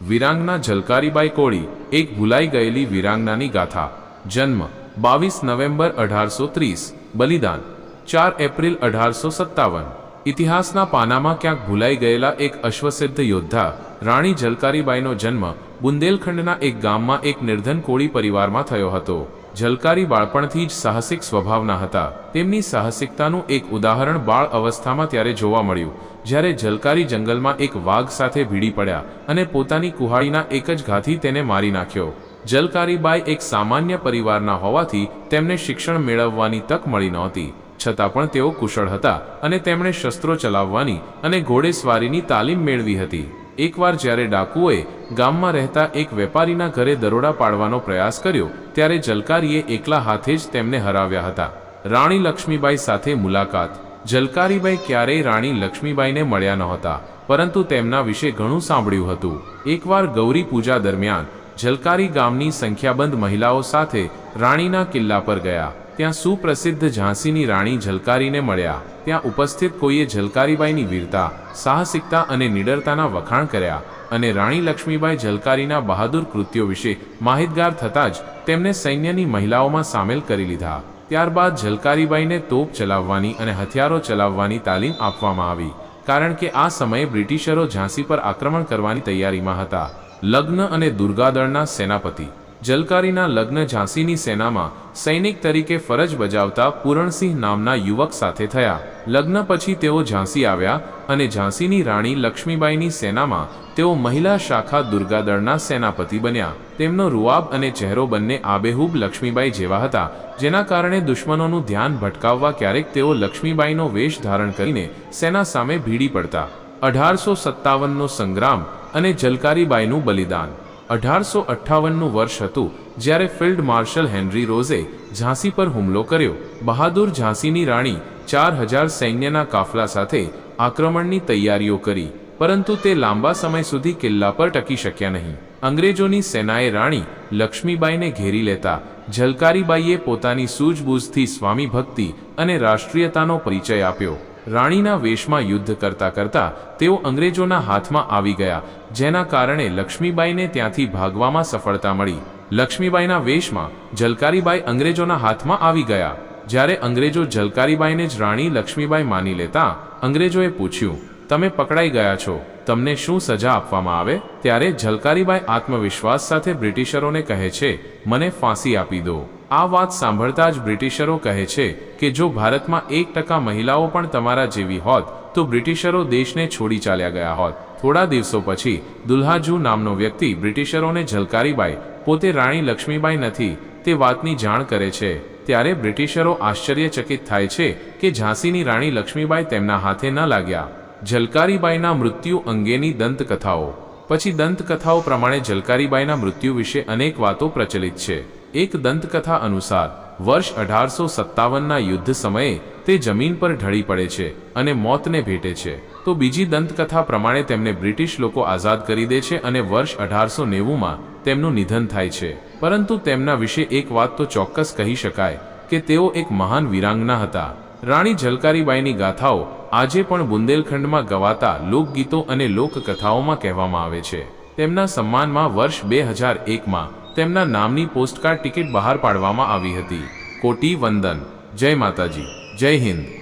વિરાંગના ઝલકારીબાઈ કોળી એક ભૂલાઈ ગયેલી વિરાંગનાની ગાથા. જન્મ બાવીસ નવેમ્બર અઢારસો ત્રીસ, બલિદાન, ચાર એપ્રિલ અઢારસો સત્તાવન. ઇતિહાસના પાનામાં ક્યાંક ભૂલાઈ ગયેલા એક અશ્વસિદ્ધ યોદ્ધા, રાણી ઝલકારીબાઈનો જન્મ બુંદેલખંડના એક ગામમાં એક નિર્ધન કોળી પરિવારમાં થયો હતો. ઝલકારી બાળપણથી જ સાહસિક સ્વભાવના હતા. તેમની સાહસિકતાનું એક ઉદાહરણ બાળ અવસ્થામાં ત્યારે જોવા મળ્યું, જ્યારે ઝલકારી જંગલમાં એક વાઘ સાથે ભીડી પડ્યા અને પોતાની કુહાડીના એક જ ઘાથી તેને મારી નાખ્યો. જલકારીબાઈ એક સામાન્ય પરિવારના હોવાથી તેમને શિક્ષણ મેળવવાની તક મળી નહોતી. છતાં પણ તેઓ કુશળ હતા અને તેમણે શસ્ત્રો ચલાવવાની અને ઘોડેસવારીની તાલીમ મેળવી હતી. એકવાર જ્યારે ડાકુઓએ ગામમાં રહેતા એક વેપારીના ઘરે દરોડા પાડવાનો પ્રયાસ કર્યો, ત્યારે જલકારીએ એકલા હાથે જ તેમને હરાવ્યા હતા. રાણી લક્ષ્મીબાઈ સાથે મુલાકાત. જલકારીબાઈ ક્યારેય રાણી લક્ષ્મીબાઈને મળ્યા નહોતા, પરંતુ તેમના વિશે ઘણું સાંભળ્યું હતું. એકવાર ગૌરી પૂજા દરમિયાન જલકારી ગામની સંખ્યાબંધ મહિલાઓ સાથે રાણીના કિલ્લા પર ગયા. ત્યાં સુપ્રસિદ્ધ ઝાંસીની રાણી ઝલકારીને મળ્યા. ત્યાં ઉપસ્થિત કોઈએ ઝલકારીબાઈની વીરતા, સાહસિકતા અને નિડરતાના વખાણ કર્યા અને રાણી લક્ષ્મીબાઈ ઝલકારીના બહાદુર કૃત્યો વિશે માહિતગાર થતાં જ તેમને સૈન્યની મહિલાઓમાં સામેલ કરી લીધા. ત્યારબાદ ઝલકારીબાઈને તોપ ચલાવવાની અને હથિયારો ચલાવવાની તાલીમ આપવામાં આવી, કારણ કે આ સમયે બ્રિટિશરો ઝાંસી પર આક્રમણ કરવાની તૈયારીમાં હતા. લગ્ન અને દુર્ગાદળના સેનાપતિ. જલકારીના લગ્ન ઝાંસીની સેનામાં સૈનિક તરીકે ફરજ બજાવતા પૂરણસિંહ નામના યુવક સાથે થયા. લગ્ન પછી તેઓ ઝાંસી આવ્યા અને ઝાંસીની રાણી લક્ષ્મીબાઈની સેનામાં તેઓ મહિલા શાખા દુર્ગાદળના સેનાપતિ બન્યા. તેમનો રૂઆબ અને ચહેરો બંને આબેહૂબ લક્ષ્મીબાઈ જેવા હતા, જેના કારણે દુશ્મનોનું ધ્યાન ભટકાવવા ક્યારેક તેઓ લક્ષ્મીબાઈનો વેશ ધારણ કરીને સેના સામે ભીડી પડતા. અઢારસો સત્તાવનનો સંગ્રામ અને જલકારીબાઈનું બલિદાન. અઢારસો અઠ્ઠાવનનું વર્ષ હતું જ્યારે ફિલ્ડ માર્શલ હેનરી રોઝે ઝાંસી પર હુમલો કર્યો. બહાદુર ઝાંસીની રાણી ચાર હજાર સૈન્યના કાફલા સાથે આક્રમણની તૈયારીઓ કરી, પરંતુ તે લાંબા સમય સુધી કિલ્લા પર ટકી શક્યા નહીં. અંગ્રેજોની સેનાએ રાણી લક્ષ્મીબાઈને ઘેરી લેતા ઝલકારીબાઈએ પોતાની સૂઝબૂઝથી સ્વામી ભક્તિ અને રાષ્ટ્રીયતાનો પરિચય આપ્યો. રાણીના વેશમાં યુદ્ધ કરતા કરતા તેઓ અંગ્રેજોના હાથમાં આવી ગયા, જેના કારણે લક્ષ્મીબાઈને ત્યાંથી ભાગવામાં સફળતા મળી. લક્ષ્મીબાઈના વેશમાં જલકારીબાઈ અંગ્રેજોના હાથમાં આવી ગયા. જ્યારે અંગ્રેજો જલકારીબાઈને જ રાણી લક્ષ્મીબાઈ માની લેતા, અંગ્રેજોએ પૂછ્યું, તમે પકડાઈ ગયા છો, તમને શું સજા આપવામાં આવે? ત્યારે જલકારીબાઈ આત્મવિશ્વાસ સાથે બ્રિટિશરોને કહે છે, મને ફાંસી આપી દો. આ વાત સાંભળતા જ બ્રિટિશરો કહે છે કે જો ભારતમાં એક ટકા મહિલાઓ પણ તમારા જેવી હોત, તો બ્રિટિશરો દેશને છોડી ચાલ્યા ગયા હોત. થોડા દિવસો પછી, દુલ્હાજુ નામનો વ્યક્તિ બ્રિટિશરોને ઝલકારીબાઈ, પોતે રાણી લક્ષ્મીબાઈ નથી, તે વાતની જાણ કરે છે. ત્યારે બ્રિટિશરો આશ્ચર્યચકિત થાય છે કે ઝાંસીની રાણી લક્ષ્મીબાઈ તેમના હાથે ન લાગ્યા. ઝલકારીબાઈના મૃત્યુ અંગેની દંતકથાઓ. પછી દંતકથાઓ પ્રમાણે ઝલકારીબાઈના મૃત્યુ વિશે અનેક વાતો પ્રચલિત છે. એક દંતકથા અનુસાર, વર્ષ અઢારસો સત્તાવનના યુદ્ધ સમયે તે જમીન પર ઢળી પડે છે અને મોતને ભેટે છે. તો બીજી દંતકથા પ્રમાણે તેમને બ્રિટિશ લોકો આઝાદ કરી દે છે અને વર્ષ અઢારસો નેવુંમાં તેમનું નિધન થાય છે. પરંતુ તેમના વિશે એક વાત તો ચોક્કસ કહી શકાય કે તેઓ એક મહાન વીરાંગના હતા. રાણી ઝલકારીબાઈની ગાથાઓ આજે પણ બુંદેલખંડમાં ગવાતા લોકગીતો અને લોકકથાઓમાં કહેવામાં આવે છે. તેમના સન્માનમાં વર્ષ બે હજાર એકમાં તેમના નામની પોસ્ટકાર્ડ ટિકિટ બહાર પાડવામાં આવી હતી. કોટી વંદન. જય માતાજી. જય હિન્દ.